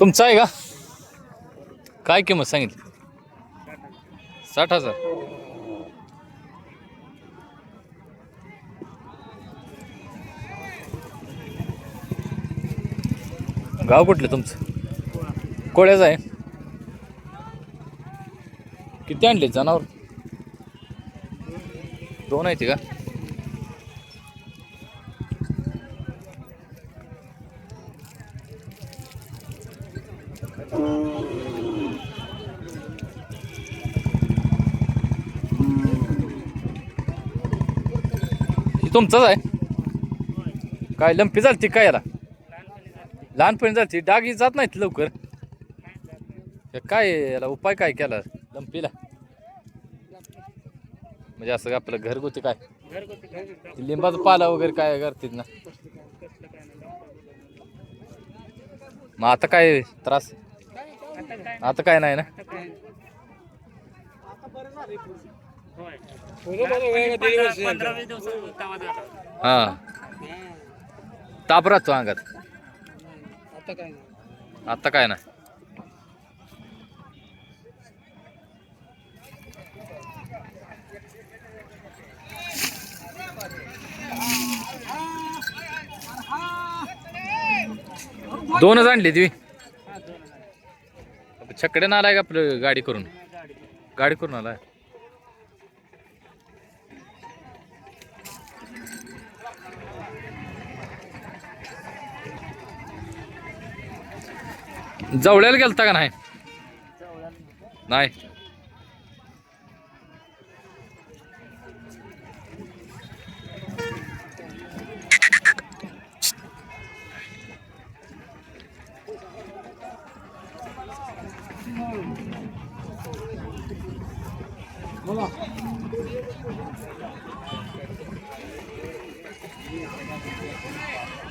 तुमचा आहे का? काय किंमत सांगितली? साठ हजार. गाव कुठलं तुमचं? कोळ्याचं आहे. किती आणले? जनावर? दोन आहेत का? तुमचंच आहे? काय लंपी चालती काय याला लहानपणी चालती डागी जात नाहीत लवकर. काय याला उपाय काय केला लंपीला? म्हणजे असं आपलं घरगुती काय? ते लिंबाचा पाला वगैरे काय करतील ना? मग आता काय त्रास आता काय नाही ना? हा. ताप राहतो अंगात. आता काय नाही. ना दोनच आणले तुम्ही छकडे आलाय का आपलं गाडी करून? गाडी करून आलाय. जवळ्याला गेलता का नाही? नाही. Hola. Thank you.